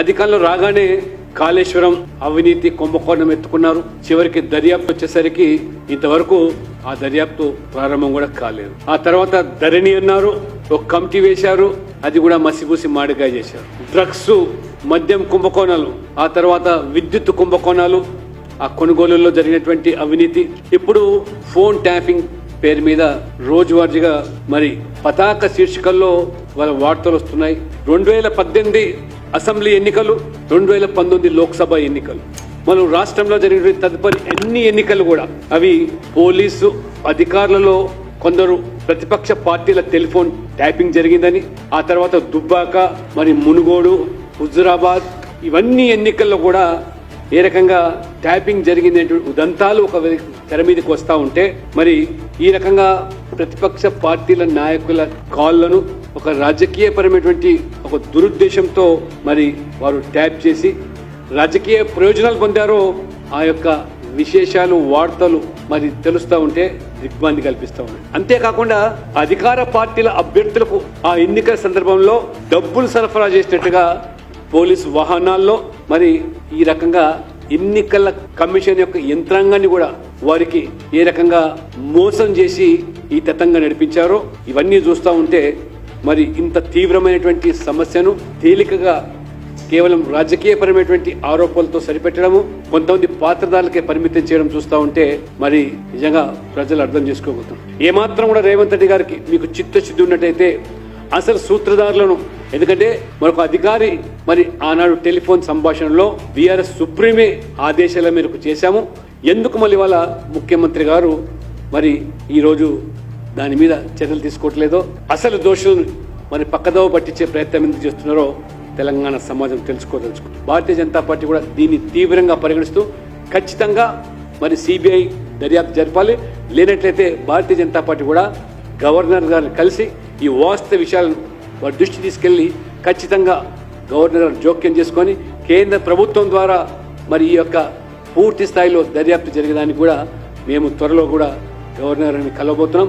అధికారంలో రాగానే కాళేశ్వరం అవినీతి కుంభకోణం ఎత్తుకున్నారు. చివరికి దర్యాప్తు వచ్చేసరికి ఇంతవరకు ఆ దర్యాప్తు ప్రారంభం కూడా కాలేదు. ఆ తర్వాత ధరణి అన్నారు ఒక కమిటీ వేశారు అది కూడా మసిపూసి మాడికాయ చేశారు. డ్రగ్స్ మద్యం కుంభకోణాలు ఆ తర్వాత విద్యుత్ కుంభకోణాలు ఆ కొనుగోలులో జరిగినటువంటి అవినీతి. ఇప్పుడు ఫోన్ ట్యాపింగ్ పేరు మీద రోజువారీగా మరి పతాక శీర్షికల్లో వాళ్ళ వార్తలు వస్తున్నాయి. రెండు వేల పద్దెనిమిది అసెంబ్లీ ఎన్నికలు రెండు వేల పంతొమ్మిది లోక్సభ ఎన్నికలు. మనం రాష్ట్రంలో జరిగిన తదుపరి అన్ని ఎన్నికలు కూడా అవి పోలీసు అధికారులలో కొందరు ప్రతిపక్ష పార్టీల టెలిఫోన్ ట్యాపింగ్ జరిగిందని ఆ తర్వాత దుబ్బాక మరి మునుగోడు హుజురాబాద్ ఇవన్నీ ఎన్నికల్లో కూడా ఏ రకంగా ట్యాపింగ్ జరిగింది ఉదంతాలు ఒక తెర మీదకి వస్తా ఉంటే మరి ఈ రకంగా ప్రతిపక్ష పార్టీల నాయకుల కాళ్ళను ఒక రాజకీయపరమైనటువంటి ఒక దురుద్దేశంతో మరి వారు ట్యాప్ చేసి రాజకీయ ప్రయోజనాలు పొందారో ఆ యొక్క విశేషాలు వార్తలు మరి తెలుస్తూ ఉంటే దిగ్భ్రాంతి కల్పిస్తూ ఉన్నాయి. అంతేకాకుండా అధికార పార్టీల అభ్యర్థులకు ఆ ఎన్నికల సందర్భంలో డబ్బులు సరఫరా చేసినట్టుగా పోలీస్ వాహనాల్లో మరి ఈ రకంగా ఎన్నికల కమిషన్ యొక్క యంత్రాంగాన్ని కూడా వారికి ఏ రకంగా మోసం చేసి ఈ తతంగా నడిపించారో ఇవన్నీ చూస్తూ ఉంటే మరి ఇంత తీవ్రమైనటువంటి సమస్యను తేలికగా కేవలం రాజకీయపరమైనటువంటి ఆరోపణలతో సరిపెట్టడము కొంతమంది పాత్రదారులకే పరిమితం చేయడం చూస్తూ ఉంటే మరి నిజంగా ప్రజలు అర్థం చేసుకోగలుగుతాం ఏమాత్రం కూడా రేవంత్ రెడ్డి గారికి మీకు చిత్తశుద్ధి ఉన్నట్టయితే అసలు సూత్రధారులను ఎందుకంటే మరొక అధికారి మరి ఆనాడు టెలిఫోన్ సంభాషణలో బీఆర్ఎస్ సుప్రీమే ఆదేశాల మేరకు చేశాము. ఎందుకు మళ్ళీ వాళ్ళ ముఖ్యమంత్రి గారు మరి ఈరోజు దాని మీద చర్యలు తీసుకోవట్లేదో. అసలు దోషులను మరి పక్కదోవ పట్టించే ప్రయత్నం ఎందుకు చేస్తున్నారో తెలంగాణ సమాజం తెలుసుకోదలుచుకో భారతీయ జనతా పార్టీ కూడా దీన్ని తీవ్రంగా పరిగణిస్తూ ఖచ్చితంగా మరి సిబిఐ దర్యాప్తు జరపాలి. లేనట్లయితే భారతీయ జనతా పార్టీ కూడా గవర్నర్ గారిని కలిసి ఈ వాస్తవ విషయాలను వారి దృష్టి తీసుకెళ్ళి ఖచ్చితంగా గవర్నర్ గారు జోక్యం చేసుకొని కేంద్ర ప్రభుత్వం ద్వారా మరి ఈ యొక్క పూర్తి స్థాయిలో దర్యాప్తు జరిగేదానికి కూడా మేము త్వరలో కూడా గవర్నర్ని కలవబోతున్నాం.